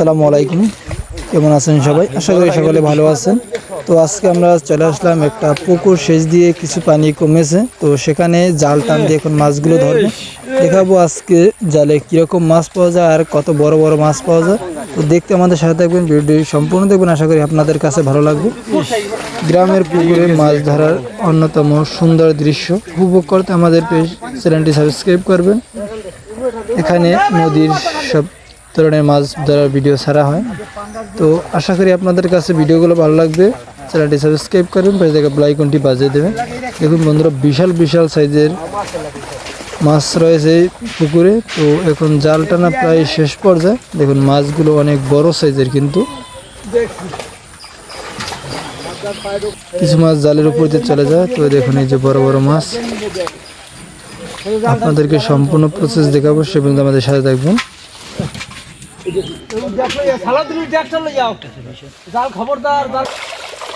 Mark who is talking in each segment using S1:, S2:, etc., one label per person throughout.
S1: জাল
S2: আলাইকুম। কেমন আছেন সবাই? আশা করি সকলে ভালো আছেন। তো আজকে আমরা চলে আসলাম একটা পুকুর সেচ দিয়ে কিছু পানি কমেছে। তো সেখানে জাল টান দিয়ে এখন মাছগুলো ধরবো। দেখাবো আজকে জালে কীরকম মাছ পাওয়া যায় আর কত বড় বড় মাছ পাওয়া যায়। তো দেখতে আমাদের সাথে থাকবেন ভিডিও সম্পূর্ণ দেখবেন। আশা করি আপনাদের কাছে ভালো লাগবে। গ্রামের পুকুরে মাছ ধরার অন্যতম সুন্দর দৃশ্য। উপভোগ করতে আমাদের পেজ চ্যানেলটি সাবস্ক্রাইব করবেন। এখানে নদীর সব ধরনের মাছ ধরার ভিডিও ছাড়া হয়। তো আশা করি আপনাদের কাছে ভিডিওগুলো ভালো লাগবে। চ্যানেলটি সাবস্ক্রাইব করবেন, পাশে থেকে আইকনটি বাজিয়ে দেবেন। দেখুন বন্ধুরা, বিশাল বিশাল সাইজের মাছ রয়েছে এই পুকুরে। তো এখন জাল টানা প্রায় শেষ পর্যায়ে। দেখুন, মাছগুলো অনেক বড় সাইজের কিন্তু। কিছু মাছ জালের উপর দিয়ে চলে যায়। তো দেখুন, এই যে বড় বড় মাছ। আপনাদেরকে সম্পূর্ণ প্রসেস দেখাবো, সে পর্যন্ত আমাদের সাথে থাকবেন।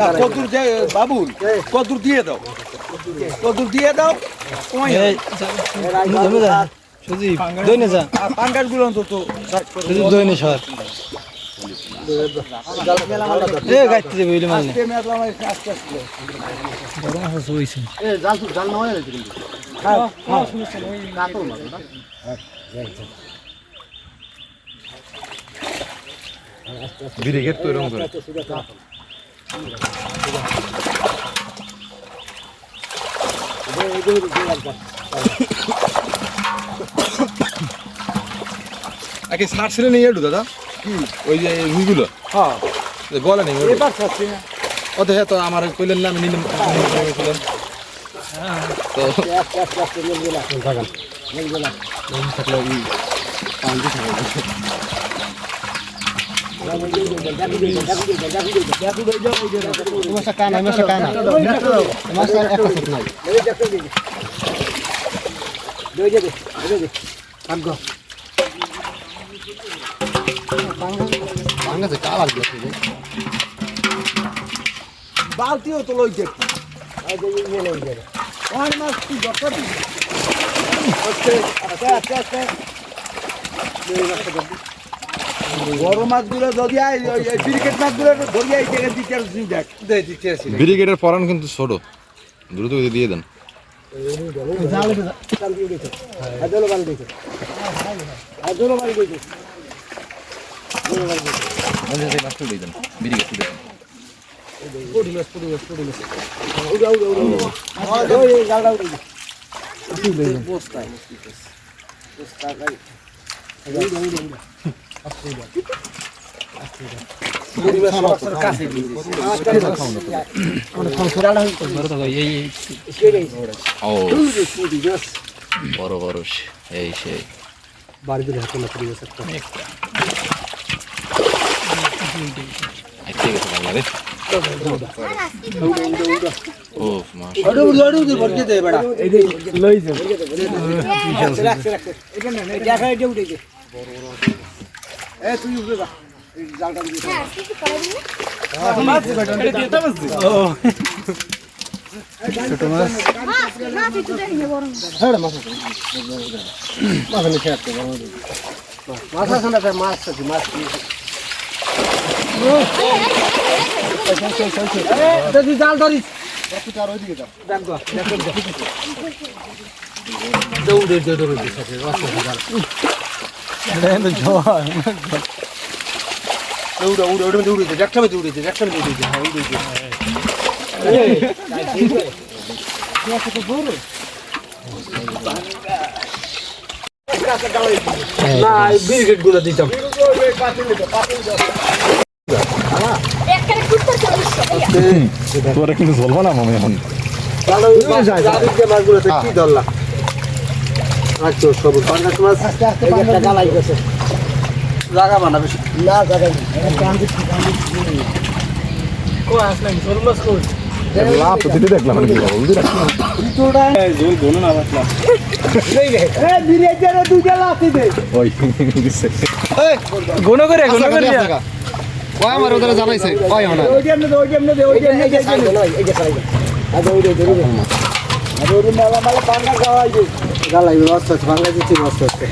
S1: না কদুর যে বাবুল কদুর দিয়ে দাও। কদুর দিয়ে দাও
S2: সুজি যা।
S1: পাঙ্গাসগুলো অন্তত
S2: সর।
S3: ব্রিগেড তো এরকম করে আগে ষাট ছেলে নিয়ে একটু দাদা। কি? ওই যে রুইগুলো
S1: হ্যাঁ।
S3: যে গলে নেই
S1: এবার ছাড়ছি না।
S3: ও তো হ্যাঁ তো আমার কইলেন না আমি নিলাম কইলেন তো থাকলে
S1: বালতিও তো লই দেখি ওই মাছ কি দরকার আস্তে আস্তে আস্তে আস্তে বড় মাছগুলো যদি আয় ওই ক্রিকেট মাছগুলো ধরিয়ে এই জায়গায় দিতে আসছি দেখ দিতে আসছি
S3: ব্রিগেডের পরান কিন্তু ছোট। দ্রুত গতি দিয়ে দেন। মাছটা দিয়ে বড় বড় এই সেই আইতে গেছে বাংলাদেশ ও মাস
S1: এ তুই উঠে যা এই জালটা দিয়ে
S2: ছোট মাছ
S1: মাছ আছে না মাছ আছে মাছ তুই জাল ধরিস উড়ে উড়ে উড়ে উড়ে উড়ে একটা মধ্যে উড়ে একটা মধ্যে উড়ে হ্যাঁ উড়ে না ব্রিগেডগুলো দিতাম
S4: তোরা কিন্তু চলবো না মামি এখন
S3: মাছগুলোতে কি ধরলা আচ্ছা সবুজ পাঙ্গাস মাছ এই একটা গালাই গেছে জায়গা বানাবে না? জায়গা
S4: লাভ তো দিতে দেখলাম আমি বলদি ওই দিছে
S5: গুণ করে গুণ করে
S1: কয় আমার ওদের জানাইছে কয় আমার
S3: গালাই মস্ত আছে বাংলা দিচ্ছি মস্ত আছে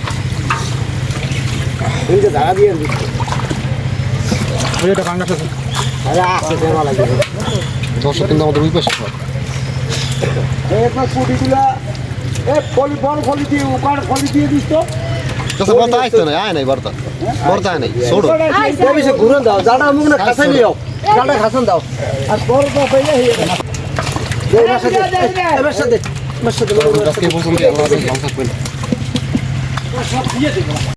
S3: এই যে জায়গা দিয়ে দিচ্ছি।
S4: এটা আছে
S3: আরে আছে দেওয়া লাগে
S1: দর্শক কিন্তু আমাদের ওই পাশে
S3: পুটিগুলা এ ফলি বল ফলি দিয়ে ওখানে ফলি দিয়ে দিস তো।
S1: বর্তা বর্তা আয় নাই ছোড়ো
S3: অফিসে ঘুরে দাও জানা মুখ না খাসাই নিও। জানা খাসান দাও। আর বড় তো পাইলে হয়ে এবার সাথে